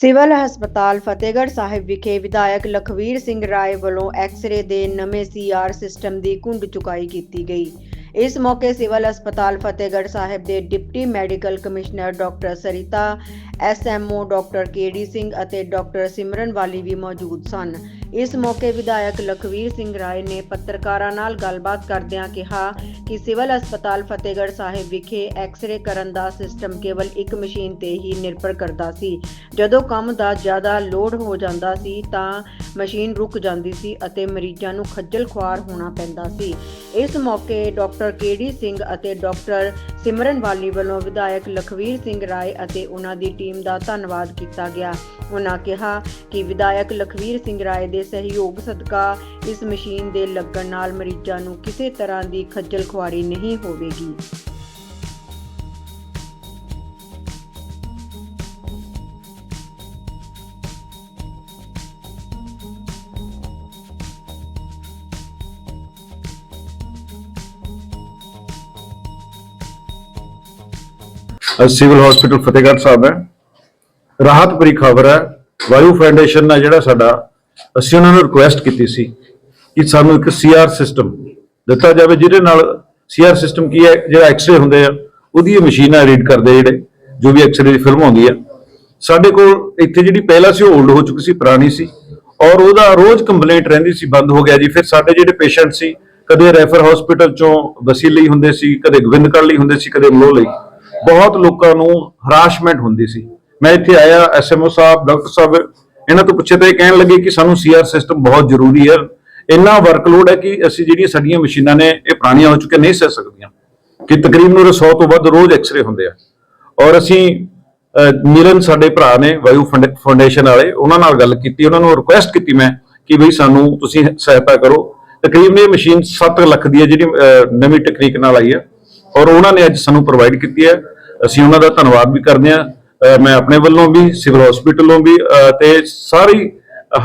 Civil ਹਸਪਤਾਲ ਫਤਿਹਗੜ੍ਹ ਸਾਹਿਬ ਵਿਖੇ ਵਿਧਾਇਕ ਲਖਵੀਰ ਸਿੰਘ ਰਾਏ ਵੱਲੋਂ ਐਕਸ-ਰੇ ਦੇ ਨਵੇਂ ਸੀਆਰ ਸਿਸਟਮ ਦੀ ਕੁੰਡ ਚੁਕਾਈ ਕੀਤੀ ਗਈ। ਇਸ ਮੌਕੇ ਸਿਵਲ ਹਸਪਤਾਲ ਫਤਿਹਗੜ੍ਹ ਸਾਹਿਬ ਦੇ deputy medical commissioner doctor Sarita SMO doctor KD Singh ਅਤੇ ਡਾਕਟਰ ਸਿਮਰਨ ਵਾਲੀ ਵੀ ਮੌਜੂਦ ਸਨ। ਇਸ ਮੌਕੇ ਵਿਧਾਇਕ ਲਖਵੀਰ ਸਿੰਘ ਰਾਏ ਨੇ ਪੱਤਰਕਾਰਾਂ ਨਾਲ ਗੱਲਬਾਤ ਕਰਦਿਆਂ ਕਿਹਾ ਕਿ ਸਿਵਲ ਹਸਪਤਾਲ ਫਤਿਹਗੜ੍ਹ ਸਾਹਿਬ ਵਿਖੇ ਐਕਸ-ਰੇ ਕਰਨ ਦਾ ਸਿਸਟਮ ਕੇਵਲ ਇੱਕ ਮਸ਼ੀਨ ਤੇ ਹੀ ਨਿਰਭਰ ਕਰਦਾ ਸੀ। ਜਦੋਂ ਕੰਮ ਦਾ ਜ਼ਿਆਦਾ ਲੋਡ ਹੋ ਜਾਂਦਾ ਸੀ ਤਾਂ ਮਸ਼ੀਨ ਰੁਕ ਜਾਂਦੀ ਸੀ ਅਤੇ ਮਰੀਜ਼ਾਂ ਨੂੰ ਖੱਜਲ ਖੁਆਰ ਹੋਣਾ ਪੈਂਦਾ ਸੀ। ਇਸ ਮੌਕੇ ਡਾਕਟਰ ਕੇਡੀ ਸਿੰਘ ਅਤੇ ਡਾਕਟਰ ਸਿਮਰਨ ਵਾਲੀ ਵੱਲੋਂ ਵਿਧਾਇਕ ਲਖਵੀਰ ਸਿੰਘ ਰਾਏ ਅਤੇ ਉਹਨਾਂ ਦੀ ਟੀਮ ਦਾ ਧੰਨਵਾਦ ਕੀਤਾ ਗਿਆ। ਉਹਨਾਂ ਕਿਹਾ ਕਿ ਵਿਧਾਇਕ ਲਖਵੀਰ ਸਿੰਘ ਰਾਏ ਦੇ ਸਹਿਯੋਗ ਸਦਕਾ ਇਸ ਮਸ਼ੀਨ ਦੇ ਲੱਗਣ ਨਾਲ ਮਰੀਜ਼ਾਂ ਨੂੰ ਕਿਸੇ ਤਰ੍ਹਾਂ ਦੀ ਖੱਜਲ ਖੁਆਰੀ ਨਹੀਂ ਹੋਵੇਗੀ। ਸਿਵਲ ਹਸਪੀਟਲ ਫਤਿਹਗੜ੍ਹ ਸਾਹਿਬ ਹੈ। ਰਾਹਤ ਭਰੀ ਖਬਰ ਹੈ। ਵਾਯੂ ਫਾਊਂਡੇਸ਼ਨ ਨੇ ਜਿਹੜਾ ਸਾਡਾ। ਅਸੀਂ ਉਹਨਾਂ ਨੂੰ ਰਿਕੁਐਸਟ ਕੀਤੀ ਸੀ ਕਿ ਸਾਨੂੰ ਇੱਕ ਸੀਆਰ ਸਿਸਟਮ ਦਿੱਤਾ ਜਾਵੇ, ਜਿਹਦੇ ਨਾਲ ਸੀਆਰ ਸਿਸਟਮ ਕੀ ਹੈ, ਜਿਹੜਾ ਐਕਸ-ਰੇ ਹੁੰਦੇ ਆ, ਉਹਦੀ ਇਹ ਮਸ਼ੀਨਾਂ ਰੀਡ ਕਰਦੇ ਜਿਹੜੇ, ਜੋ ਵੀ ਐਕਸ-ਰੇ ਦੀ ਫਿਲਮ ਆਉਂਦੀ ਆ। ਸਾਡੇ ਕੋਲ ਇੱਥੇ ਜਿਹੜੀ ਪਹਿਲਾਂ ਸੀ, ਉਹ ਓਲਡ ਹੋ ਚੁੱਕੀ ਸੀ, ਪੁਰਾਣੀ ਸੀ। ਔਰ ਉਹਦਾ ਰੋਜ਼ ਕੰਪਲੇਂਟ ਰਹਿੰਦੀ ਸੀ, ਬੰਦ ਹੋ ਗਿਆ ਜੀ। ਫਿਰ ਸਾਡੇ ਜਿਹੜੇ ਪੇਸ਼ੈਂਟ ਸੀ, ਕਦੇ ਰੈਫਰ ਹਸਪੀਟਲ ਚੋਂ ਵਸੀਲ ਲਈ ਹੁੰਦੇ ਸੀ, ਕਦੇ ਗੋਬਿੰਦਗੜ੍ਹ ਲਈ ਹੁੰਦੇ ਸੀ, ਕਦੇ ਮਲੋਹ ਲਈ। ਬਹੁਤ ਲੋਕਾਂ ਨੂੰ ਹਰਾਸ਼ਮੈਂਟ ਹੁੰਦੀ ਸੀ। ਮੈਂ ਇੱਥੇ ਆਇਆ ਐਸਐਮਓ ਸਾਹਿਬ, ਡਾਕਟਰ ਸਾਹਿਬ ਇਹਨਾਂ ਤੋਂ ਪੁੱਛੇ ਤਾਂ ਇਹ ਕਹਿਣ ਲੱਗੇ ਕਿ ਸਾਨੂੰ ਸੀਆਰ ਸਿਸਟਮ ਬਹੁਤ ਜ਼ਰੂਰੀ ਹੈ। ਇੰਨਾ ਵਰਕਲੋਡ ਹੈ ਕਿ ਅਸੀਂ ਜਿਹੜੀਆਂ ਸਾਡੀਆਂ ਮਸ਼ੀਨਾਂ ਨੇ ਇਹ ਪੁਰਾਣੀਆਂ ਹੋ ਚੁੱਕੀਆਂ ਨਹੀਂ ਸਹਿ ਸਕਦੀਆਂ। ਕਿ ਤਕਰੀਬਨ ਉਹਦੇ 100 ਤੋਂ ਵੱਧ ਰੋਜ਼ ਐਕਸ-ਰੇ ਹੁੰਦੇ ਆ। ਔਰ ਅਸੀਂ ਅਹ, ਸਾਡੇ ਭਰਾ ਨੇ ਵਾਯੂ ਫੰਡ- ਫਾਊਂਡੇਸ਼ਨ ਵਾਲੇ ਉਹਨਾਂ ਨਾਲ ਗੱਲ ਕੀਤੀ ਉਹਨਾਂ ਨੂੰ ਰਿਕੁਐਸਟ ਕੀਤੀ ਮੈਂ ਕਿ ਬਈ ਸਾਨੂੰ ਤੁਸੀਂ ਸਹਾਇਤਾ ਕਰੋ। ਤਕਰੀਬਨ ਇਹ ਮਸ਼ੀਨ 7 ਲੱਖ ਦੀ ਹੈ ਜਿਹੜੀ ਨਵੀਂ ਟੈਕਨੀਕ ਨਾਲ ਆਈ ਹੈ। ਔਰ ਉਹਨਾਂ ਨੇ ਅੱਜ ਸਾਨੂੰ ਪ੍ਰੋਵਾਈਡ ਕੀਤੀ ਹੈ। ਅਸੀਂ ਉਹਨਾਂ ਦਾ ਧੰਨਵਾਦ ਵੀ ਕਰਦੇ ਹਾਂ। ਮੈਂ ਆਪਣੇ ਵੱਲੋਂ ਵੀ, ਸਿਵਲ ਹਸਪੀਟਲੋਂ ਵੀ ਤੇ ਸਾਰੀ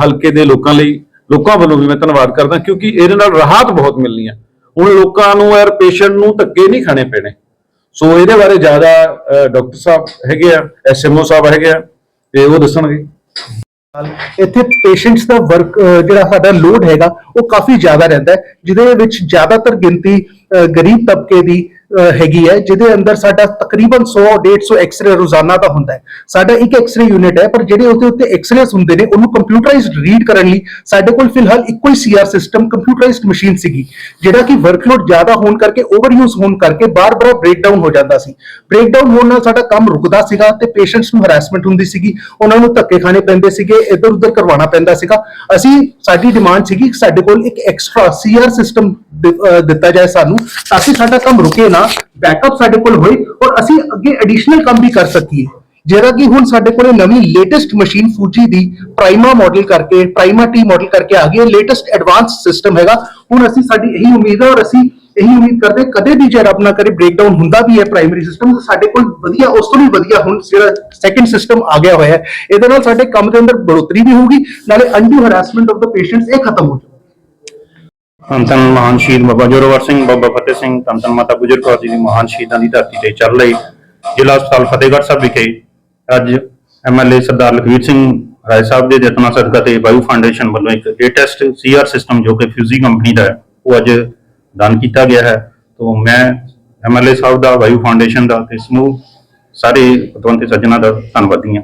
ਹਲਕੇ ਦੇ ਲੋਕਾਂ ਲਈ, ਲੋਕਾਂ ਵੱਲੋਂ ਵੀ ਮੈਂ ਧੰਨਵਾਦ ਕਰਦਾ ਕਿਉਂਕਿ ਇਹਦੇ ਨਾਲ ਰਾਹਤ ਬਹੁਤ ਮਿਲਣੀ ਹੈ ਹੁਣ ਲੋਕਾਂ ਨੂੰ ਯਾਰ ਪੇਸ਼ੈਂਟ ਨੂੰ ਧੱਕੇ ਨਹੀਂ ਖਾਣੇ ਪੈਣੇ। ਸੋ ਇਹਦੇ ਬਾਰੇ ਜ਼ਿਆਦਾ ਡਾਕਟਰ ਸਾਹਿਬ ਹੈਗੇ ਆ ਐਸਐਮਓ ਸਾਹਿਬ ਹੈਗੇ ਆ, ਤੇ ਉਹ ਦੱਸਣਗੇ। ਇੱਥੇ ਪੇਸ਼ੈਂਟਸ ਦਾ ਵਰਕ ਜਿਹੜਾ ਸਾਡਾ ਲੋਡ ਹੈਗਾ, ਉਹ ਕਾਫੀ ਜ਼ਿਆਦਾ ਰਹਿੰਦਾ ਜਿਹਦੇ ਵਿੱਚ ਜ਼ਿਆਦਾਤਰ ਗਿਣਤੀ ਗਰੀਬ ਤਬਕੇ ਦੀ ਹੈਗੀ ਹੈ, ਜਿਹਦੇ ਅੰਦਰ ਸਾਡਾ ਤਕਰੀਬਨ 100 150 ਐਕਸ-ਰੇ ਰੋਜ਼ਾਨਾ ਦਾ ਹੁੰਦਾ ਹੈ। ਸਾਡਾ ਇੱਕ ਐਕਸਰੇ ਯੂਨਿਟ ਹੈ, ਪਰ ਜਿਹੜੇ ਉਹਦੇ ਉੱਤੇ ਐਕਸਰੇਸ ਹੁੰਦੇ ਨੇ, ਉਹਨੂੰ ਕੰਪਿਊਟਰਾਈਜ਼ਡ ਰੀਡ ਕਰਨ ਲਈ ਸਾਡੇ ਕੋਲ ਫਿਲਹਾਲ ਇੱਕੋ ਹੀ ਸੀਆਰ ਸਿਸਟਮ ਕੰਪਿਊਟਰਾਈਜ਼ਡ ਮਸ਼ੀਨ ਸੀਗੀ, ਜਿਹੜਾ ਕਿ ਵਰਕਲੋਡ ਜ਼ਿਆਦਾ ਹੋਣ ਕਰਕੇ ਓਵਰਯੂਜ਼ ਹੋਣ ਕਰਕੇ ਬਾਰ-ਬਾਰ ਬ੍ਰੇਕਡਾਊਨ ਹੋ ਜਾਂਦਾ ਸੀ। ਬ੍ਰੇਕਡਾਊਨ ਹੋਣ ਨਾਲ ਸਾਡਾ ਕੰਮ ਰੁਕਦਾ ਸੀਗਾ ਤੇ ਪੇਸ਼ੈਂਟਸ ਨੂੰ ਹਰਾਸਮੈਂਟ ਹੁੰਦੀ ਸੀਗੀ, ਉਹਨਾਂ ਨੂੰ ਧੱਕੇ ਖਾਣੇ ਪੈਂਦੇ ਸੀਗੇ ਇੱਧਰ ਉੱਧਰ ਕਰਵਾਉਣਾ ਪੈਂਦਾ ਸੀਗਾ। ਅਸੀਂ, ਸਾਡੀ ਡਿਮਾਂਡ ਸੀਗੀ ਕਿ ਸਾਡੇ ਕੋਲ ਇੱਕ ਐਕਸਟਰਾ ਸੀਆਰ ਸਿਸਟਮ ਦਿੱਤਾ ਜਾਏ ਸਾਨੂੰ, ਤਾਂ ਕਿ ਸਾਡਾ ਕੰਮ ਰੁਕੇ ਨਾ ਬੈਕਅਪ ਸਾਡੇ ਕੋਲ ਹੋਏ ਔਰ ਅਸੀਂ ਅੱਗੇ ਐਡੀਸ਼ਨਲ ਕੰਮ ਵੀ ਕਰ ਸਕੀਏ। ਜਿਹੜਾ ਕਿ ਹੁਣ ਸਾਡੇ ਕੋਲੇ ਨਵੀਂ ਲੇਟੈਸਟ ਮਸ਼ੀਨ ਫੂਜੀ ਦੀ ਪ੍ਰਾਈਮਾ ਮਾਡਲ ਕਰਕੇ ਪ੍ਰਾਈਮਾ ਟੀ ਮਾਡਲ ਕਰਕੇ ਆ ਗਈ ਹੈ ਲੇਟੈਸਟ ਐਡਵਾਂਸ ਸਿਸਟਮ ਹੈਗਾ। ਹੁਣ ਅਸੀਂ ਸਾਡੀ ਇਹੀ ਉਮੀਦ ਹੈ ਔਰ ਅਸੀਂ ਇਹੀ ਉਮੀਦ ਕਰਦੇ ਕਦੇ ਵੀ ਜੇ ਰੱਬ ਨਾ ਕਰੇ ਬ੍ਰੇਕਡਾਊਨ ਹੁੰਦਾ ਵੀ ਹੈ ਪ੍ਰਾਇਮਰੀ ਸਿਸਟਮ ਸਾਡੇ ਕੋਲ ਵਧੀਆ, ਉਸ ਤੋਂ ਵੀ ਵਧੀਆ ਹੁਣ ਜਿਹੜਾ ਸੈਕੰਡ ਸਿਸਟਮ ਆ ਗਿਆ ਹੋਇਆ ਹੈ। ਇਹਦੇ ਨਾਲ ਸਾਡੇ ਕੰਮ ਦੇ ਅੰਦਰ ਬੜੋਤਰੀ ਵੀ ਹੋਊਗੀ, ਨਾਲੇ ਅਨਡਿਊ ਹਰਾਸਮੈਂਟ ਆਫ ਦਾ ਪੇਸ਼ੈਂਟਸ ਇਹ ਖਤਮ ਹੋ ਜਾਊਗਾ ਧੰਨ ਧੰਨ ਮਹਾਨ ਸ਼ਹੀਦ ਬਾਬਾ ਜੋਰਾਵਰ ਸਿੰਘ, ਬਾਬਾ ਫਤਿਹ ਸਿੰਘ ਧੰਨ ਧੰਨ ਮਾਤਾ ਗੁਜਰ ਕੌਰ ਜੀ ਦੀ ਮਹਾਨ ਸ਼ਹੀਦਾਂ ਦੀ ਧਰਤੀ ਤੇ ਚੱਲ ਰਹੀ ਜ਼ਿਲ੍ਹਾ ਹਸਪਤਾਲ ਫਤਿਹਗੜ੍ਹ ਸਾਹਿਬ ਵਿਖੇ ਅੱਜ ਐਮਐਲਏ ਸਰਦਾਰ ਲਖਵੀਰ ਸਿੰਘ ਰਾਏ ਸਾਹਿਬ ਦੇ ਯਤਨਾਂ ਸਦਕਾ ਤੇ ਵਾਯੂ ਫਾਊਂਡੇਸ਼ਨ ਵੱਲੋਂ ਇੱਕ ਲੇਟੈਸਟ ਸੀਆਰ ਸਿਸਟਮ ਜੋ ਕਿ ਫਿਊਜ਼ੀ ਕੰਪਨੀ ਦਾ ਹੈ, ਉਹ ਅੱਜ ਦਾਨ ਕੀਤਾ ਗਿਆ ਹੈ। ਤੋਂ ਮੈਂ ਐਮਐਲਏ ਸਾਹਿਬ ਦਾ, ਵਾਯੂ ਫਾਊਂਡੇਸ਼ਨ ਦਾ ਤੇ ਸਮੂਹ ਸਾਰੇ ਪਤਵੰਤੇ ਸੱਜਣਾ ਦਾ ਧੰਨਵਾਦੀ ਹਾਂ।